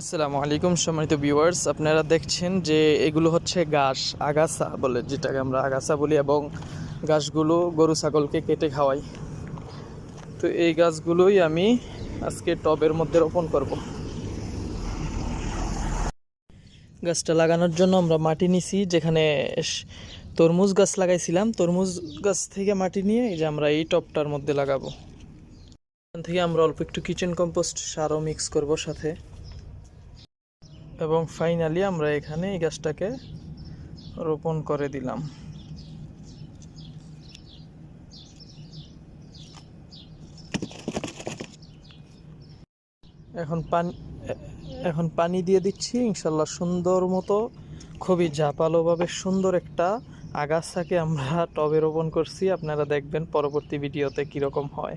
আসসালামু আলাইকুম, সম্মানিত ভিউয়ার্স আপনারা দেখছেন যে এগুলো হচ্ছে ঘাস, আগাছা বলে, যেটাকে আমরা আগাছা বলি, এবং ঘাসগুলো গরু ছাগলকে কেটে খাওয়াই। তো এই গাছগুলোই আমি আজকে টবের মধ্যে রোপণ করব। গাছটা লাগানোর জন্য আমরা মাটি নিছি, যেখানে তরমুজ গাছ লাগাইছিলাম। তরমুজ গাছ থেকে মাটি নিয়ে এই যে আমরা এই টবটার মধ্যে লাগাবো। এখান থেকে আমরা অল্প একটু কিচেন কম্পোস্ট সারও মিক্স করব সাথে। এবং ফাইনালি আমরা এখানে এই গাছটাকে রোপণ করে দিলাম। এখন পানি এখন পানি দিয়ে দিচ্ছি, ইনশাল্লাহ সুন্দর মতো খুবই ঝাপালোভাবে সুন্দর একটা আগাছাকে আমরা টবে রোপণ করছি। আপনারা দেখবেন পরবর্তী ভিডিওতে কীরকম হয়।